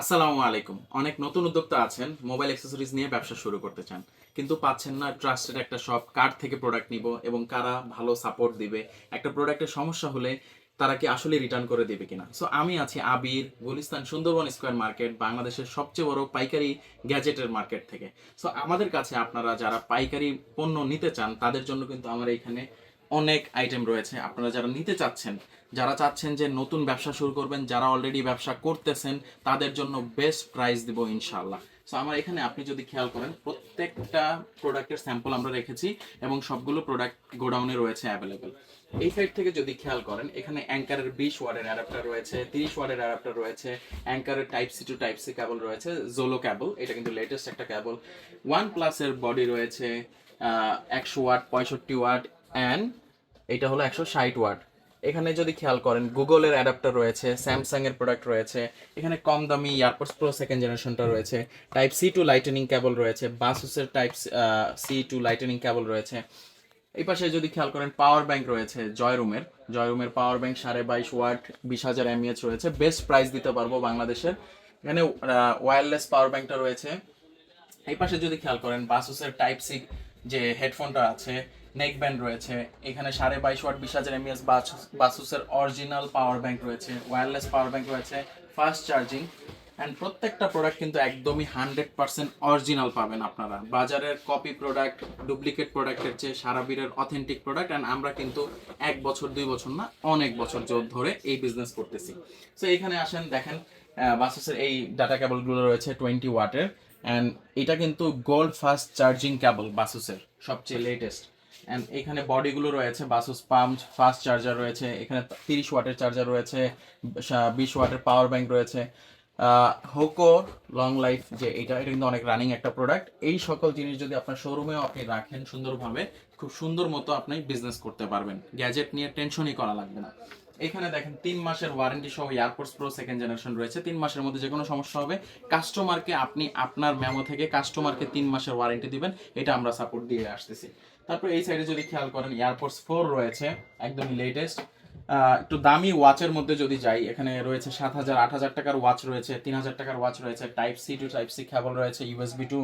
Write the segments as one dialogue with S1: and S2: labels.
S1: আসসালামু আলাইকুম। অনেক নতুন উদ্যোক্তা আছেন, মোবাইল অ্যাক্সেসরিজ নিয়ে ব্যবসা শুরু করতে চান। কিন্তু পাচ্ছেন না ট্রাস্টেড একটা শপ কার থেকে প্রোডাক্ট নিব এবং কারা ভালো সাপোর্ট দিবে। একটা প্রোডাক্টের সমস্যা হলে তারা কি আসলে রিটার্ন করে দেবে কিনা? সো আমি আছি আবির, গুলিস্তান সুন্দরবন স্কোয়ার মার্কেট, বাংলাদেশের সবচেয়ে বড় পাইকারি গ্যাজেটের মার্কেট থেকে। সো আমাদের কাছে আপনারা যারা পাইকারি পণ্য নিতে চান, তাদের জন্য কিন্তু আমার এখানে অনেক আইটেম রয়েছে। আপনারা যারা নিতে চাচ্ছেন যারা চাচ্ছেন যে নতুন ব্যবসা শুরু করবেন, যারা অলরেডি ব্যবসা করতেছেন, তাদের জন্য বেস্ট প্রাইস দিব ইনশাল্লাহ সো আমার এখানে আপনি যদি খেয়াল করেন, প্রত্যেকটা প্রোডাক্টের স্যাম্পল আমরা রেখেছি এবং সবগুলো প্রোডাক্ট গোডাউনে রয়েছে অ্যাভেলেবেল এই সাইড থেকে যদি খেয়াল করেন, এখানে অ্যাঙ্কারের বিশ ওয়ার্ডের অ্যাডাপ্টার রয়েছে, তিরিশ ওয়ার্ডের অ্যাডাপ্টার রয়েছে অ্যাঙ্কারের type C to type C cable রয়েছে জোলো ক্যাবল এটা কিন্তু লেটেস্ট একটা ক্যাবল ওয়ান প্লাসের বডি রয়েছে একশো ওয়াট পঁয়ষট্টি ওয়াট অ্যান্ড এটা হলো একশো ষাট ওয়াট এখানে যদি খেয়াল করেন, গুগলের অ্যাডাপ্টার রয়েছে স্যামসাং এর প্রোডাক্ট রয়েছে, এখানে কম দামি ইয়ারপোর্টস প্রো সেকেন্ড জেনারেশনটা রয়েছে type C to lightning cable রয়েছে বাসুসের type C to lightning cable রয়েছে। এই পাশে যদি খেয়াল করেন পাওয়ার ব্যাংক রয়েছে জয়রুমের জয়রুমের পাওয়ার ব্যাংক সাড়ে বাইশ ওয়াট, বিশ হাজার এমএএচ রয়েছে। বেস্ট প্রাইস দিতে পারব বাংলাদেশের। এখানে ওয়্যারলেস পাওয়ার ব্যাংকটা রয়েছে। এই পাশে যদি খেয়াল করেন বাসুসের টাইপ সি যে হেডফোনটা আছে নেক ব্যান্ড রয়েছে। এখানে সাড়ে বাইশ ওয়াট, বিশ হাজার এমএস বাসুসের অরিজিনাল পাওয়ার ব্যাংক রয়েছে, ওয়্যারলেস পাওয়ার ব্যাংক রয়েছে, ফাস্ট চার্জিং। অ্যান্ড প্রত্যেকটা প্রোডাক্ট কিন্তু একদমই হান্ড্রেড পার্সেন্ট অরিজিনাল পাবেন আপনারা। বাজারের কপি প্রোডাক্ট ডুপ্লিকেট প্রোডাক্টের চেয়ে সারাবীরের অথেন্টিক প্রোডাক্ট অ্যান্ড আমরা কিন্তু এক বছর, দুই বছর না, অনেক বছর জোর ধরে এই বিজনেস করতেছি। সো এখানে আসেন, দেখেন বাসেসের এই ডাটা কেবলগুলো রয়েছে টোয়েন্টি ওয়াটের অ্যান্ড এটা কিন্তু গোল্ড ফাস্ট চার্জিং কেবল বাসুসের, সবচেয়ে লেটেস্ট অ্যান্ড এখানে বডিগুলো রয়েছে বাসুস পাম্প ফাস্ট চার্জার রয়েছে, এখানে তিরিশ ওয়াটের চার্জার রয়েছে বিশ ওয়াটের পাওয়ার ব্যাংক রয়েছে। হোকো লং লাইফ যে এটা এটা কিন্তু অনেক রানিং একটা প্রোডাক্ট এই সকল জিনিস যদি আপনার শোরুমেও আপনি রাখেন সুন্দরভাবে, খুব সুন্দর মতো আপনি বিজনেস করতে পারবেন। গ্যাজেট নিয়ে টেনশনই করা লাগবে না। এখানে দেখেন, তিন মাসের ওয়ারেন্টি সহ এয়ারপোর্টস প্রো সেকেন্ড জেনারেশন রয়েছে। তিন মাসের মধ্যে যে কোনো সমস্যা হবে কাস্টমারকে আপনি আপনার মেমো থেকে কাস্টমারকে তিন মাসের ওয়ারেন্টি দিবেন, এটা আমরা সাপোর্ট দিয়ে আসতেছি। তারপর এই সাইডে যদি খেয়াল করেন এয়ারপোর্টস ফোর রয়েছে, একদমই লেটেস্ট একটু দামি ওয়াচের মধ্যে যদি যাই, এখানে রয়েছে সাত হাজার, আট হাজার টাকার ওয়াচ রয়েছে, তিন হাজার টাকার ওয়াচ রয়েছে type C to type C cable রয়েছে ইউএসবি টু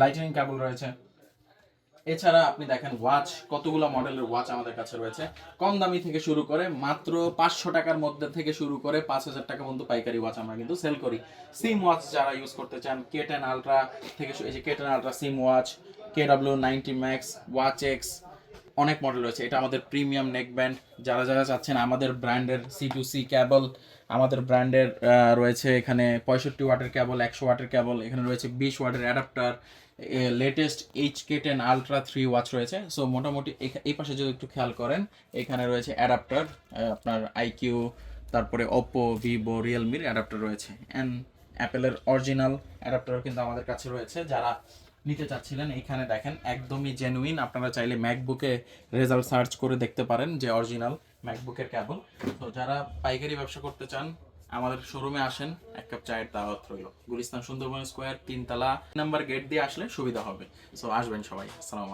S1: লাইটেনিং কেবল রয়েছে। এছাড়া আপনি দেখেন ওয়াচ কতগুলো মডেলের ওয়াচ আমাদের কাছে রয়েছে। কম দামি থেকে শুরু করে মাত্র পাঁচশো টাকার মধ্যে থেকে শুরু করে পাঁচ হাজার টাকা পর্যন্ত পাইকারি ওয়াচ আমরা কিন্তু সেল করি। সিম ওয়াচ যারা ইউজ করতে চান কে টেন আলট্রা থেকে এই যে K ten ultra sim watch K W ninety max watch X অনেক মডেল রয়েছে। এটা আমাদের প্রিমিয়াম নেক ব্যান্ড যারা যারা চাচ্ছেন আমাদের ব্র্যান্ডের সি টু সি ক্যাবল আমাদের ব্র্যান্ডের রয়েছে এখানে পঁয়ষট্টি ওয়াটের ক্যাবল একশো ওয়াটের ক্যাবল এখানে রয়েছে বিশ ওয়াটের adapter latest H K ten ultra three watch রয়েছে। সো মোটামুটি এই পাশে যদি একটু খেয়াল করেন, এখানে রয়েছে অ্যাডাপ্টার আপনার আইকিউ তারপরে ওপো ভিভো রিয়েলমির অ্যাডাপ্টার রয়েছে। অ্যান্ড অ্যাপেলের অরিজিনাল অ্যাডাপ্টার কিন্তু আমাদের কাছে রয়েছে। যারা নিতে চাচ্ছিলেন এখানে দেখেন একদমই জেনুইন আপনারা চাইলে ম্যাকবুকে রেজাল্ট সার্চ করে দেখতে পারেন যে অরিজিনাল ম্যাকবুকের কেবল। তো যারা পাইকারি ব্যবসা করতে চান, আমাদের শোরুমে আসেন, এক কাপ চায়ের দাওয়াত রইল। গুলিস্তান সুন্দরবন স্কোয়ার তিনতলা নাম্বার গেট দিয়ে আসলে সুবিধা হবে। সো আসবেন সবাই। আসসালামু